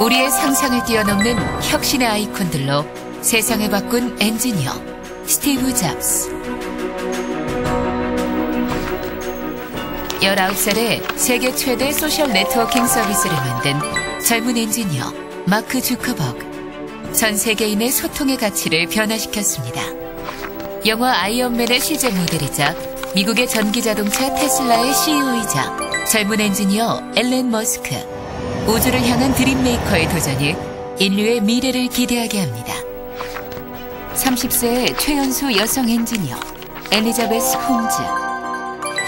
우리의 상상을 뛰어넘는 혁신의 아이콘들로 세상을 바꾼 엔지니어 스티브 잡스. 19살에 세계 최대 소셜 네트워킹 서비스를 만든 젊은 엔지니어 마크 주커버그. 전 세계인의 소통의 가치를 변화시켰습니다. 영화 아이언맨의 실제 모델이자 미국의 전기자동차 테슬라의 CEO이자 젊은 엔지니어 앨런 머스크. 우주를 향한 드림메이커의 도전이 인류의 미래를 기대하게 합니다. 30세의 최연소 여성 엔지니어 엘리자베스 홈즈.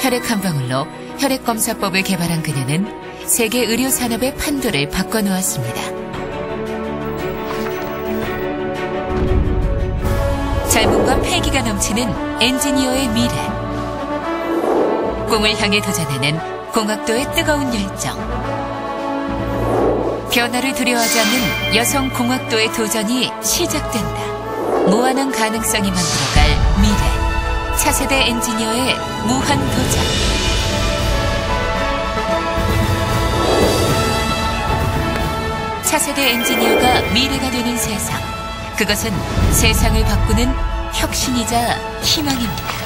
혈액 한 방울로 혈액검사법을 개발한 그녀는 세계 의료 산업의 판도를 바꿔놓았습니다. 젊음과 패기가 넘치는 엔지니어의 미래. 꿈을 향해 도전하는 공학도의 뜨거운 열정. 변화를 두려워하지 않는 여성 공학도의 도전이 시작된다. 무한한 가능성이 만들어갈 미래. 차세대 엔지니어의 무한 도전. 차세대 엔지니어가 미래가 되는 세상. 그것은 세상을 바꾸는 혁신이자 희망입니다.